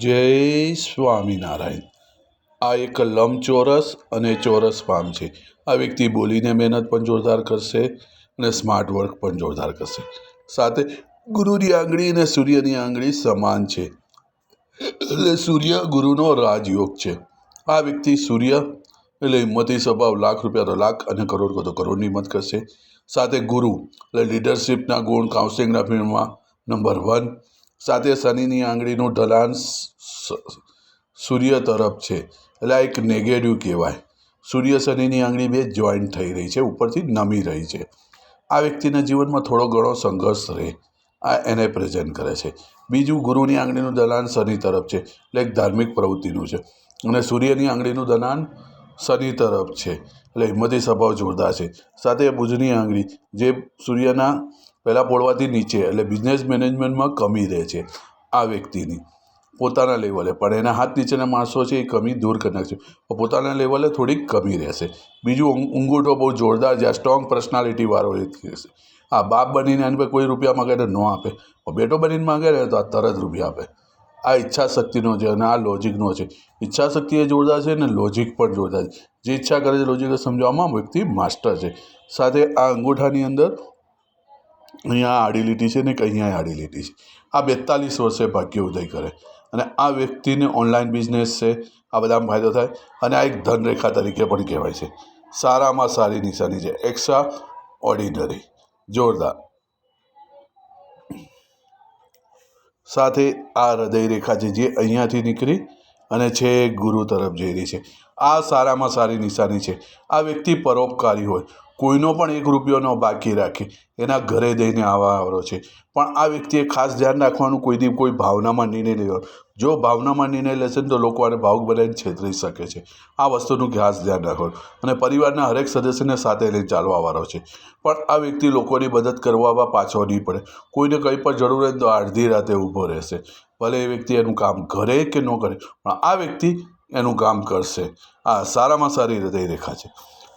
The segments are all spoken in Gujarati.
જય સ્વામિનારાયણ. આ એક લંબચોરસ અને ચોરસ પામ છે. આ વ્યક્તિ બોલીને મહેનત પણ જોરદાર કરશે અને સ્માર્ટ વર્ક પણ જોરદાર કરશે. સાથે ગુરુની આંગળી અને સૂર્યની આંગળી સમાન છે. એટલે સૂર્ય ગુરુનો રાજયોગ છે. આ વ્યક્તિ સૂર્ય એટલે હિંમતી સ્વભાવ, લાખ રૂપિયા તો લાખ અને કરોડ તો કરોડની હિંમત કરશે. સાથે ગુરુ એટલે લીડરશિપના ગુણ કાઉન્સિલિંગના ફિલ્ડમાં નંબર વન સાથે શનિની આંગળીનું ઢલાન સૂર્ય તરફ છે. એટલે આ એક નેગેટિવ કહેવાય. સૂર્ય શનિની આંગળી બે જોઈન્ટ થઈ રહી છે, ઉપરથી નમી રહી છે. આ વ્યક્તિના જીવનમાં થોડો ઘણો સંઘર્ષ રહે. આ એને પ્રેઝન્ટ કરે છે. બીજું ગુરુની આંગળીનું દલાન શનિ તરફ છે, એટલે એક ધાર્મિક પ્રવૃત્તિનું છે. અને સૂર્યની આંગળીનું દલાન શનિ તરફ છે. એટલે હિંમતી સ્વભાવ જોરદાર છે. સાથે ભુજની આંગળી, જે સૂર્યના પહેલાં પોળવાથી નીચે એટલે બિઝનેસ મેનેજમેન્ટમાં કમી રહે છે આ વ્યક્તિની. પોતાના લેવલે પણ એના હાથ નીચેના માણસો છે એ કમી દૂર કરી નાખશે પોતાના લેવલે થોડીક કમી રહેશે. બીજું અંગ- અંગૂઠો બહુ જોરદાર જ્યાં સ્ટ્રોંગ પર્સનાલિટીવાળો વ્યક્તિ હશે આ બાપ બનીને આની પર કોઈ રૂપિયા માગે તો ન આપે. બેટો બનીને માગે ને તો આ તરત રૂપિયા આપે. આ ઈચ્છા શક્તિનો છે અને આ લોજિકનો છે. ઈચ્છા શક્તિ એ જોરદાર છે અને લોજિક પણ જોરદાર છે. જે ઈચ્છા કરે છે લોજિક સમજવામાં વ્યક્તિ માસ્ટર છે. સાથે આ અંગૂઠાની અંદર અહીંયા આડી લીટી છે ને કે અહીંયા આડી લીટી છે. આ બેતાલીસ વર્ષે ભાગ્ય ઉદય કરે. અને આ વ્યક્તિને ઓનલાઈન બિઝનેસ છે, આ બધામાં ફાયદો થાય. અને આ એક ધનરેખા તરીકે પણ કહેવાય છે. સારામાં સારી નિશાની છે. એક્સ્ટ્રા ઓર્ડિનરી જોરદાર. સાથે આ હૃદય રેખા છે જે અહીંયાથી નીકળી અને છે ગુરુ તરફ જઈ રહી છે. આ સારામાં સારી નિશાની છે. આ વ્યક્તિ પરોપકારી હોય. કોઈનો પણ એક રૂપિયો ન બાકી રાખે, એના ઘરે જઈને આવવાનો છે. પણ આ વ્યક્તિએ ખાસ ધ્યાન રાખવાનું કોઈથી કોઈ ભાવનામાં નિર્ણય લેવાનો. જો ભાવનામાં નિર્ણય લેશે ને તો લોકો આને ભાવુક બનાવીને છેતરી શકે છે. આ વસ્તુનું ખાસ ધ્યાન રાખવાનું. અને પરિવારના હરેક સદસ્યને સાથે લઈને ચાલવાવાળો છે. પણ આ વ્યક્તિ લોકોની મદદ કરવામાં પાછો નહીં પડે. કોઈને કંઈ પણ જરૂર હોય તો અડધી રાતે ઊભો રહેશે. ભલે એ વ્યક્તિ એનું કામ કરે કે ન કરે, પણ આ વ્યક્તિ એનું કામ કરશે. આ સારામાં સારી હૃદય રેખા છે.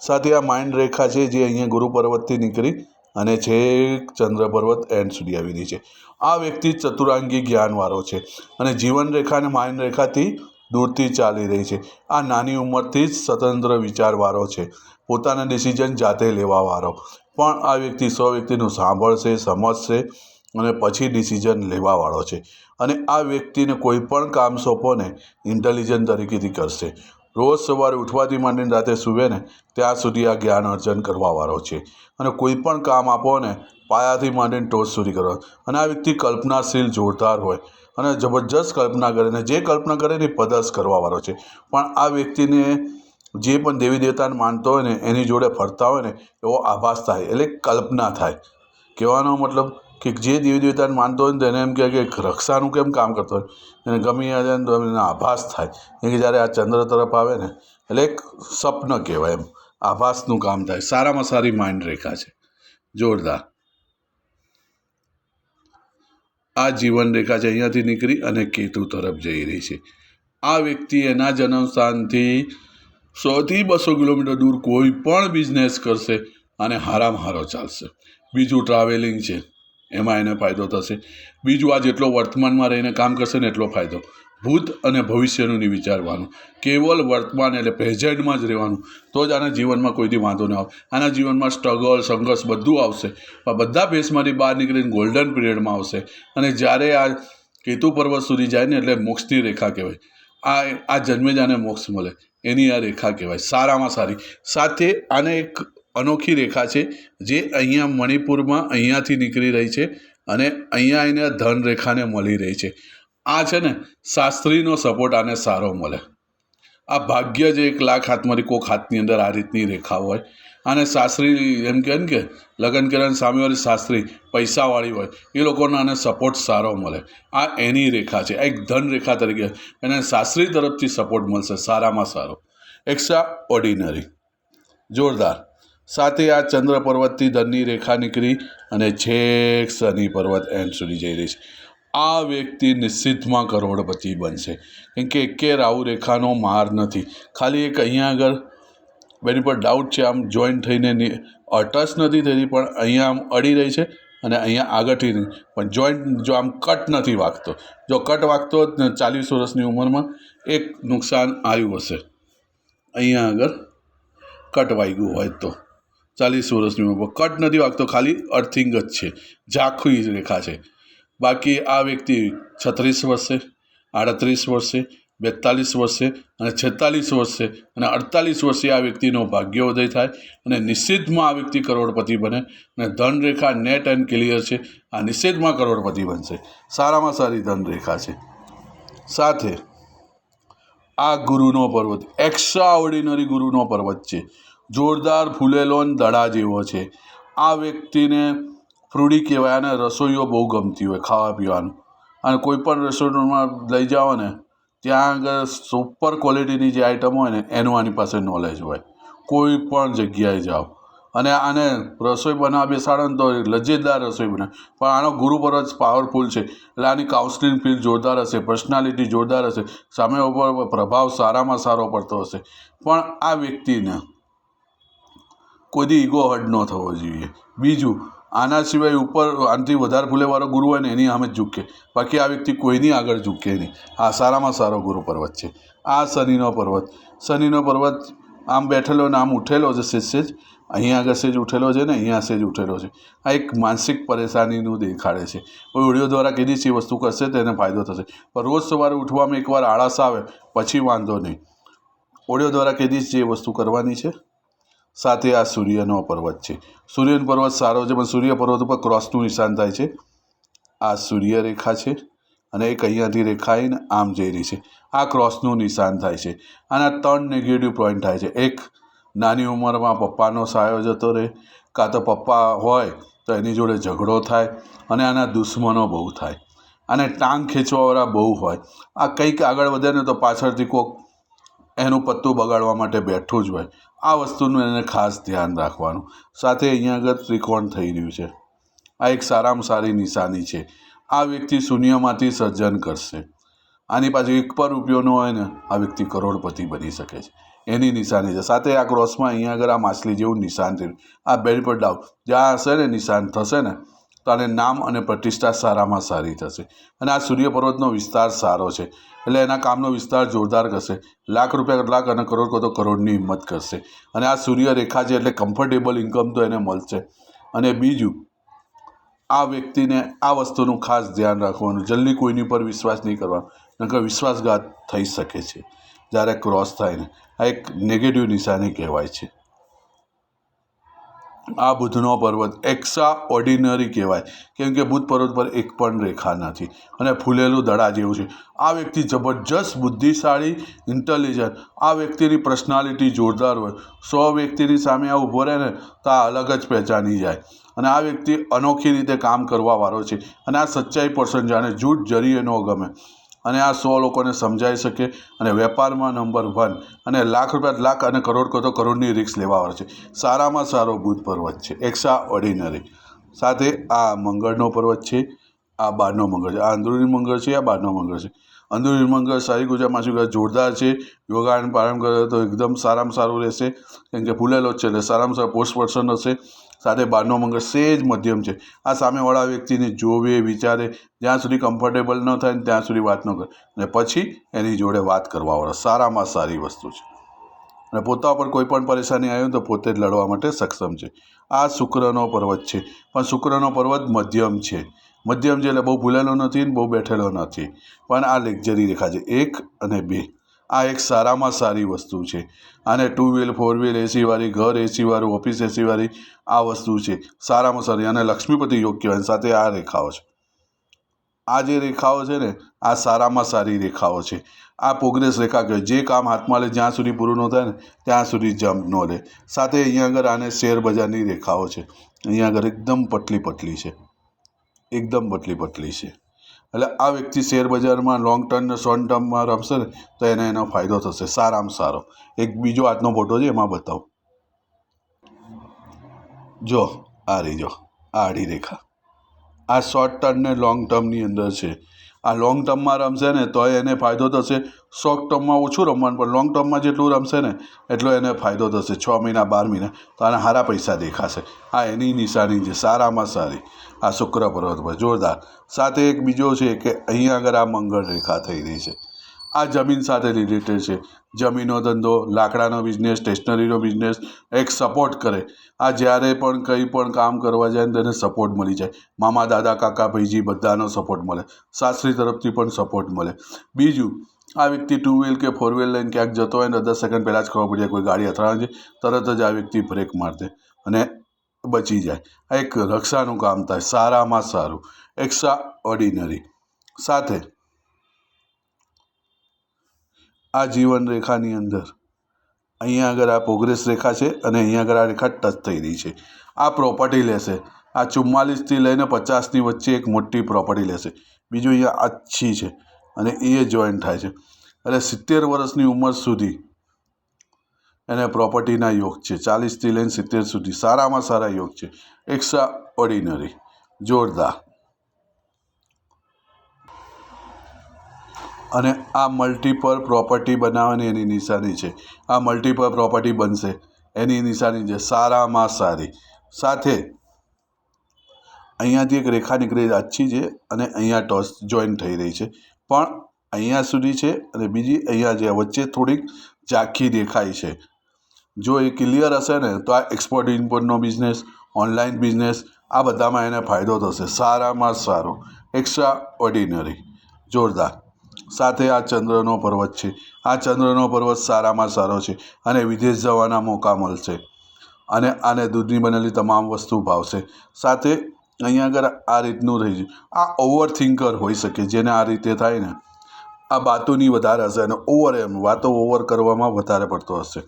સાથે આ માઇન્ડ રેખા છે જે અહીંયા ગુરુ પર્વતથી નીકળી અને છેક ચંદ્ર પર્વત એન્ડ સુધી આવી રહી છે. આ વ્યક્તિ ચતુરાંગી જ્ઞાનવાળો છે અને જીવન રેખા અને માઇન્ડ રેખાથી દૂરથી ચાલી રહી છે. આ નાની ઉંમરથી જ સ્વતંત્ર વિચારવાળો છે. પોતાના ડિસિઝન જાતે લેવાવાળો. પણ આ વ્યક્તિ સો વ્યક્તિનું સાંભળશે, સમજશે અને પછી ડિસિઝન લેવાવાળો છે. અને આ વ્યક્તિને કોઈ પણ કામ સોંપો ને ઇન્ટેલિજન્ટ તરીકેથી કરશે. રોજ સવારે ઉઠવાથી માંડીને રાતે સૂવે ને ત્યાં સુધી આ જ્ઞાન અર્જન કરવાવાળો છે. અને કોઈ પણ કામ આપો ને પાયાથી માંડીને ટોચ સુધી કરવા અને આ વ્યક્તિ કલ્પનાશીલ જોરદાર હોય અને જબરજસ્ત કલ્પના કરે ને, જે કલ્પના કરે ને પદસ કરવાવાળો છે. પણ આ વ્યક્તિને જે પણ દેવી દેવતાને માનતો હોય ને, એની જોડે ફરતા હોય ને, એવો આભાસ થાય, એટલે કલ્પના થાય. કહેવાનો મતલબ કે જે દેવી દેવતાને માનતો હોય ને તો એને એમ કહે કે રક્ષાનું કેમ કામ કરતો હોય? એને ગમી જાય ને તો એને આભાસ થાય. એ કે જ્યારે આ ચંદ્ર તરફ આવે ને, એટલે એક સ્વપ્ન કહેવાય એમ. આભાસનું કામ થાય. સારામાં સારી માઇન્ડ રેખા છે. જોરદાર. આ જીવન રેખા છે. અહીંયાથી નીકળી અને કેતુ તરફ જઈ રહી છે. આ વ્યક્તિ એના જન્મસ્થાનથી સોથી બસો કિલોમીટર દૂર કોઈ પણ બિઝનેસ કરશે અને હારામાં હારો ચાલશે. બીજું ટ્રાવેલિંગ છે. એમાં એને ફાયદો થશે. બીજું, આ જેટલો વર્તમાનમાં રહીને કામ કરશે ને એટલો ફાયદો. ભૂત અને ભવિષ્યનું નહીં વિચારવાનું. કેવલ વર્તમાન એટલે પ્રેઝન્ટમાં જ રહેવાનું. તો જ આના જીવનમાં કોઈથી વાંધો ન આવે. આના જીવનમાં સ્ટ્રગલ સંઘર્ષ બધું આવશે. પણ બધા ભેસમાંથી બહાર નીકળીને ગોલ્ડન પીરિયડમાં આવશે. અને જ્યારે આ કેતુ પર્વત સુધી જાય ને એટલે મોક્ષની રેખા કહેવાય. આ આ જન્મે જ આને મોક્ષ મળે. એની આ રેખા કહેવાય. સારામાં સારી. સાથે આને એક અનોખી રેખા છે, જે અહીંયા મણિપુરમાં અહીંયાથી નીકળી રહી છે અને અહીંયા એને ધન રેખાને મળી રહી છે. આ છે ને શાસ્ત્રીનો સપોર્ટ આને સારો મળે. આ ભાગ્ય જ એક લાખ હાથમાંથી કોક હાથની અંદર આ રીતની રેખા હોય. અને શાસ્ત્રી એમ કહે ને કે, લગ્ન કિરણ સામેવાળી શાસ્ત્રી પૈસાવાળી હોય, એ લોકોને આને સપોર્ટ સારો મળે. આ એની રેખા છે એક ધન રેખા તરીકે એને શાસ્ત્રી તરફથી સપોર્ટ મળશે, સારામાં સારો. એક્સ્ટ્રા ઓર્ડિનરી જોરદાર. સાથે આ ચંદ્ર પર્વતથી ધનની રેખા નીકળી અને છેક શનિ પર્વત એન્ડ સુધી જઈ રહી છે. આ વ્યક્તિ નિશ્ચિતમાં કરોડપતિ બનશે. કેમ કે એકે રાહુ રેખાનો માર નથી. ખાલી એક અહીંયા આગળ બેની પર ડાઉટ છે, આમ જોઈન્ટ થઈને અટચ નથી થતી પણ અહીંયા આમ અડી રહી છે અને અહીંયા આગળથી નહીં પણ જોઈન્ટ જો આમ કટ નથી વાગતો. જો કટ વાગતો ને, ચાલીસ વર્ષની ઉંમરમાં એક નુકસાન આવ્યું હશે. અહીંયા આગળ કટ વાગ્યું હોય તો. ચાલીસ વર્ષની ઉંમર. કટ નથી વાગતો, ખાલી અર્થિંગ જ છે. ઝાંખી રેખા છે. બાકી આ વ્યક્તિ છત્રીસ વર્ષે, આડત્રીસ વર્ષે, બેતાલીસ વર્ષે અને છેતાલીસ વર્ષે અને અડતાલીસ વર્ષે આ વ્યક્તિનો ભાગ્યોદય થાય અને નિશ્ચિતમાં આ વ્યક્તિ કરોડપતિ બને અને ધનરેખા નેટ એન્ડ ક્લિયર છે. આ નિષેધમાં કરોડપતિ બનશે. સારામાં સારી ધનરેખા છે. સાથે આ ગુરુનો પર્વત એક્સ્ટ્રા ઓર્ડિનરી ગુરુનો પર્વત છે. જોરદાર ફૂલેલો અને દડા જેવો છે. આ વ્યક્તિને ફ્રૂડી કહેવાય અને રસોઈઓ બહુ ગમતી હોય ખાવા પીવાનું. અને કોઈ પણ રેસ્ટોરન્ટમાં લઈ જાઓ ને, ત્યાં આગળ સુપર ક્વોલિટીની જે આઈટમ હોય ને, એનું આની પાસે નોલેજ હોય. કોઈ પણ જગ્યાએ જાઓ. અને આને રસોઈ બનાવવા બેસાડો ને તો લજ્જેદાર રસોઈ બનાવે. પણ આનો ગુરુ પર્વત પાવરફુલ છે. એટલે આની કાઉન્સલિંગ ફીલ જોરદાર હશે પર્સનાલિટી જોરદાર હશે. સામે ઉપર પ્રભાવ સારામાં સારો પડતો હશે. પણ આ વ્યક્તિને કોઈથી ઈગો હર્ટ ન થવો જોઈએ. બીજું, આના સિવાય ઉપર આનાથી વધારે ફૂલેવાળો ગુરુ હોય ને, એની સામે જ ઝૂકે. બાકી આ વ્યક્તિ કોઈની આગળ ઝૂકે નહીં. આ સારામાં સારો ગુરુ પર્વત છે. આ શનિનો પર્વત. શનિનો પર્વત આમ બેઠેલો ને આમ ઉઠેલો છે સેજ જ અહીંયા આગળ સેજ ઉઠેલો છે ને, અહીંયા સેજ ઉઠેલો છે. આ એક માનસિક પરેશાનીનું દેખાડે છે. કોઈ ઓડિયો દ્વારા કીધી છે વસ્તુ કરશે તેને ફાયદો થશે. પણ રોજ સવારે ઉઠવામાં એકવાર આળસ આવે, પછી વાંધો નહીં. ઓડિયો દ્વારા કીધી એ વસ્તુ કરવાની છે. સાથે આ સૂર્યનો પર્વત છે. સૂર્યનો પર્વત સારો છે, પણ સૂર્ય પર્વત ઉપર ક્રોસનું નિશાન થાય છે. આ સૂર્ય રેખા છે અને એક અહીંયાથી રેખા આવીને આમ જઈ રહી છે. આ ક્રોસનું નિશાન થાય છે આના ત્રણ નેગેટિવ પોઈન્ટ થાય છે. એક, નાની ઉંમરમાં પપ્પાનો સાયો જતો રહે, કાં તો પપ્પા હોય તો એની જોડે ઝઘડો થાય અને આના દુશ્મનો બહુ થાય. અને ટાંગ ખેંચવાવાળા બહુ હોય. આ કંઈક આગળ વધે ને તો પાછળથી કોક એનું પત્તું બગાડવા માટે બેઠું જ હોય. આ વસ્તુનું એને ખાસ ધ્યાન રાખવાનું. સાથે અહીંયા આગળ ત્રિકોણ થઈ રહ્યું છે. આ એક સારામાં સારી નિશાની છે. આ વ્યક્તિ શૂન્યમાંથી સર્જન કરશે. આની પાછળ એક પર ઉપયોગનો હોય ને, આ વ્યક્તિ કરોડપતિ બની શકે છે. એની નિશાની છે. સાથે આ ક્રોસમાં અહીંયા આગળ આ માછલી જેવું નિશાન થયું. આ બેડ પર ડાઉ. જ્યાં હશે ને, નિશાન થશે ને, તો આને નામ અને પ્રતિષ્ઠા સારામાં સારી થશે. અને આ સૂર્ય પર્વતનો વિસ્તાર સારો છે. એટલે એના કામનો વિસ્તાર જોરદાર કરશે. લાખ રૂપિયા લાખ અને કરોડ કો તો કરોડની હિંમત કરશે. અને આ સૂર્ય રેખા છે એટલે કમ્ફર્ટેબલ ઇન્કમ તો એને મળશે. અને બીજું, આ વ્યક્તિને આ વસ્તુનું ખાસ ધ્યાન રાખવાનું, જલ્દી કોઈની પર વિશ્વાસ નહીં કરવાનો નકર વિશ્વાસઘાત થઈ શકે છે. જ્યારે ક્રોસ થાય ને, આ એક નેગેટિવ નિશાની કહેવાય છે. આ બુધનો પર્વત એક્સ્ટ્રા ઓર્ડિનરી કહેવાય. કેમ કે બુધ પર્વત પર એક પણ રેખા નથી. અને ફૂલેલું દડા જેવું છે. આ વ્યક્તિ જબરજસ્ત બુદ્ધિશાળી ઇન્ટેલિજન્ટ આ વ્યક્તિની પર્સનાલિટી જોરદાર હોય. સો વ્યક્તિની સામે આ ઊભો રહે ને, તો આ અલગ જ પહેચાની જાય. અને આ વ્યક્તિ અનોખી રીતે કામ કરવાવાળો છે. અને આ સચ્ચાઈ પર્સન જાણે જૂઠ જરીએ ન ગમે. અને આ સો લોકોને સમજાઈ શકે અને વેપારમાં નંબર વન અને લાખ રૂપિયા લાખ અને કરોડ કહો તો કરોડની રિક્સ લેવાવાળો છે. સારામાં સારો બુધ પર્વત છે. એક્સ્ટ્રા ઓર્ડિનરી સાથે આ મંગળનો પર્વત છે, આ બારનો મંગળ છે. આ અંદરૂની મંગળ છે, આ બારનો મંગળ છે. અંદરૂની મંગળ સારી ગુજરાતમાં શું જોરદાર છે. યોગાન પ્રારંભ કરે તો એકદમ સારામાં સારું રહેશે. કેમ કે ફૂલેલો જ છે એટલે સારામાં સારા પોસ્ટ પર્સન હશે. સાથે બારનો મંગળ સેજ મધ્યમ છે. આ સામેવાળા વ્યક્તિને જોવે, વિચારે, જ્યાં સુધી કમ્ફર્ટેબલ ન થાય ને ત્યાં સુધી વાત ન કરે. અને પછી એની જોડે વાત કરવાવાળો સારામાં સારી વસ્તુ છે. અને પોતા પર કોઈ પણ પરેશાની આવી તો પોતે જ લડવા માટે સક્ષમ છે. આ શુક્રનો પર્વત છે. પણ શુક્રનો પર્વત મધ્યમ છે. મધ્યમ છે એટલે બહુ ભૂલેલો નથી ને બહુ બેઠેલો નથી. પણ આ લેક્ઝરી રેખા છે. એક અને બે. આ એક સારામાં સારી વસ્તુ છે. અને ટુ વ્હીલ ફોર વ્હીલ એસીવાળી ઘર એસીવાળું ઓફિસ એસીવાળી આ વસ્તુ છે. સારામાં સારી અને લક્ષ્મીપતિ યોગ કહેવાય સાથે આ રેખાઓ છે. આ જે રેખાઓ છે ને, આ સારામાં સારી રેખાઓ છે. આ પ્રોગ્રેસ રેખા કહેવાય. જે કામ હાથમાં લે, જ્યાં સુધી પૂરું ન થાય ને, ત્યાં સુધી જમ્પ ન લે સાથે અહીંયા આગળ આને શેર બજારની રેખાઓ છે. અહીંયા આગળ એકદમ પટલી પટલી છે. એકદમ પટલી પટલી છે. એટલે આ વ્યક્તિ શેર બજારમાં લોંગ ટર્મ ને શોર્ટ ટર્મમાં રમશે ને, તો એને એનો ફાયદો થશે. સારામાં સારો. એક બીજો આજનો ફોટો છે, એમાં બતાવો. જો, આ રહી જો. આ આડી રેખા. આ શોર્ટ ટર્મ ને લોંગ ટર્મની અંદર છે. આ લોંગ ટર્મમાં રમશે ને તોય એને ફાયદો થશે. શોર્ટ ટર્મમાં ઓછું રમવાનું, પણ લોંગ ટર્મમાં જેટલું રમશે ને, એટલો એને ફાયદો થશે. છ મહિના, બાર મહિના, તો આને સારા પૈસા દેખાશે. આ એની નિશાની છે, સારામાં સારી. આ શુક્ર પર્વત પર, જોરદાર. સાથે એક બીજો છે કે અહીંયા આગળ આ મંગળ રેખા થઈ રહી છે. આ જમીન સાથે રિલેટેડ છે. જમીનનો ધંધો, લાકડાનો બિઝનેસ સ્ટેશનરીનો બિઝનેસ એક સપોર્ટ કરે. આ જ્યારે પણ કંઈ પણ કામ કરવા જાય તેને સપોર્ટ મળી જાય. મામા, દાદા, કાકા, ભાઈજી બધાનો સપોર્ટ મળે. સાસરી તરફથી પણ સપોર્ટ મળે. બીજું, આ વ્યક્તિ ટુ વ્હીલ કે ફોર વ્હીલ લઈને ક્યાંક જતો હોય ને દસ સેકન્ડ પહેલાં જ ખબર પડી જાય કોઈ ગાડી અથડાવે છે, તરત જ આ વ્યક્તિ બ્રેક મારી દે અને બચી જાય. આ એક રક્ષાનું કામ થાય. સારામાં સારું. એક્સ્ટ્રા ઓર્ડિનરી સાથે આ જીવન રેખાની અંદર. અહીંયા આગળ આ પ્રોગ્રેસ રેખા છે અને અહીંયા આગળ આ રેખા ટચ થઈ રહી છે. આ પ્રોપર્ટી લેશે. આ ચુમ્માલીસથી લઈને પચાસની વચ્ચે એક મોટી પ્રોપર્ટી લેશે. બીજું અહીંયા આછી છે અને એ જોઈન્ટ થાય છે. એટલે સિત્તેર વર્ષની ઉંમર સુધી એને પ્રોપર્ટીના યોગ છે. ચાલીસથી લઈને સિત્તેર સુધી સારામાં સારા યોગ છે. એક્સ્ટ્રા ઓર્ડિનરી જોરદાર. અને આ મલ્ટીપલ પ્રોપર્ટી બનાવવાની એની નિશાની છે. આ મલ્ટીપલ પ્રોપર્ટી બનશે. એની નિશાની છે સારામાં સારી. સાથે અહીંયાથી એક રેખા નીકળી આછી છે અને અહીંયા ટોસ જોઈન થઈ રહી છે. પણ અહીંયા સુધી છે અને બીજી અહીંયા છે વચ્ચે થોડીક ઝાંખી દેખાય છે. જો એ ક્લિયર હશે ને, તો આ એક્સપોર્ટ ઇમ્પોર્ટનો બિઝનેસ ઓનલાઈન બિઝનેસ આ બધામાં એને ફાયદો થશે. સારામાં સારો. એક્સ્ટ્રા ઓર્ડિનરી જોરદાર. સાથે આ ચંદ્રનો પર્વત છે. આ ચંદ્રનો પર્વત સારામાં સારો છે અને વિદેશ જવાના મોકા મળશે અને આને દૂધની બનેલી તમામ વસ્તુ ભાવશે. સાથે અહીંયા આગળ આ રીતનું રહી જાય આ ઓવર થિંકર હોઈ શકે, જેને આ રીતે થાય ને, આ વાતોની વધારે હશે અને ઓવર એમ, વાતો ઓવર કરવામાં વધારે પડતો હશે.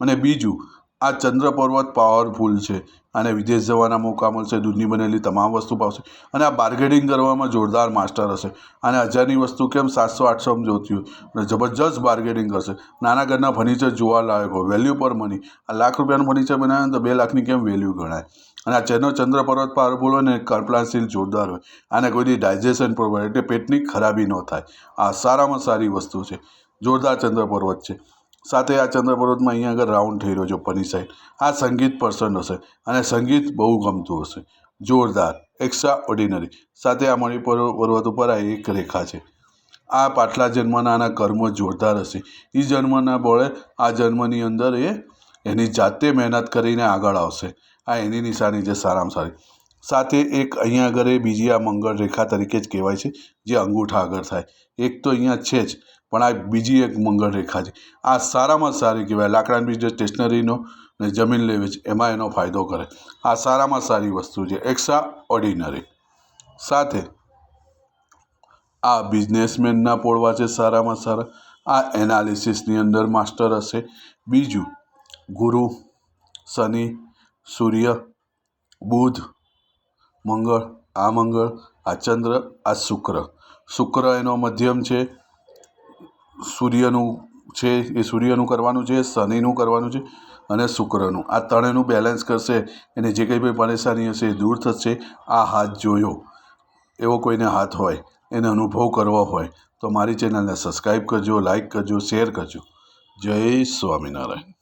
અને બીજું આ ચંદ્ર પર્વત પાવરફુલ છે અને વિદેશ જવાના મોકા મળશે, દૂધની બનેલી તમામ વસ્તુ પાવશે અને આ બાર્ગેનિંગ કરવામાં જોરદાર માસ્ટર હશે. અને હજારની વસ્તુ કેમ સાતસો આઠસોમાં જોતી હોય? અને જબરજસ્ત બાર્ગેનિંગ કરશે. નાના ઘરના ફર્નિચર જોવા લાયક હોય વેલ્યુ પર મની આ લાખ રૂપિયાનું ફર્નિચર બનાવે તો બે લાખની કેમ વેલ્યુ ગણાય? અને આ ચેનો ચંદ્ર પર્વત પાવરફુલ હોય ને કલ્પનાશીલ જોરદાર હોય. અને કોઈની ડાયજેશન પ્રોબ્લેમ એટલે પેટની ખરાબી ન થાય. આ સારામાં સારી વસ્તુ છે. જોરદાર ચંદ્ર પર્વત છે. સાથે આ ચંદ્ર પર્વતમાં અહીંયા આગળ રાઉન્ડ થઈ રહ્યો છે ઉપરની સાઈડ આ સંગીત પર્સન હશે અને સંગીત બહુ ગમતું હશે. જોરદાર એક્સ્ટ્રા ઓર્ડિનરી સાથે આ મણિપુર પર્વત ઉપર આ એક રેખા છે. આ પાછલા જન્મના આના કર્મો જોરદાર હશે. એ જન્મના બળે આ જન્મની અંદર એ એની જાતે મહેનત કરીને આગળ આવશે. આ એની નિશાની છે સારામાં સારી. સાથે એક અહીંયા આગળ એ બીજી આ મંગળ રેખા તરીકે જ કહેવાય છે, જે અંગૂઠા આગળ થાય. એક તો અહીંયા છે જ. પણ આ બીજી એક મંગળ રેખા છે. આ સારામાં સારી કહેવાય. લાકડાની બિઝનેસ સ્ટેશનરીનો ને જમીન લેવી છે, એમાં એનો ફાયદો કરે. આ સારામાં સારી વસ્તુ છે. એક્સ્ટ્રા ઓર્ડિનરી સાથે આ બિઝનેસમેનના પોળવા છે સારામાં સારા. આ એનાલિસિસની અંદર માસ્ટર હશે. બીજું, ગુરુ, શનિ, સૂર્ય, બુધ, મંગળ, આ મંગળ, આ ચંદ્ર, આ શુક્ર. શુક્ર એનો મધ્યમ છે. સૂર્યનું છે, એ સૂર્યનું કરવાનું છે, શનિનું કરવાનું છે અને શુક્રનું. આ ત્રણેયનું બેલેન્સ કરશે, એને જે કંઈ પણ પરેશાની હશે એ દૂર થશે. આ હાથ જોયો. એવો કોઈને હાથ હોય, એને અનુભવ કરવો હોય, તો મારી ચેનલને સબસ્ક્રાઈબ કરજો લાઈક કરજો શેર કરજો. જય સ્વામિનારાયણ.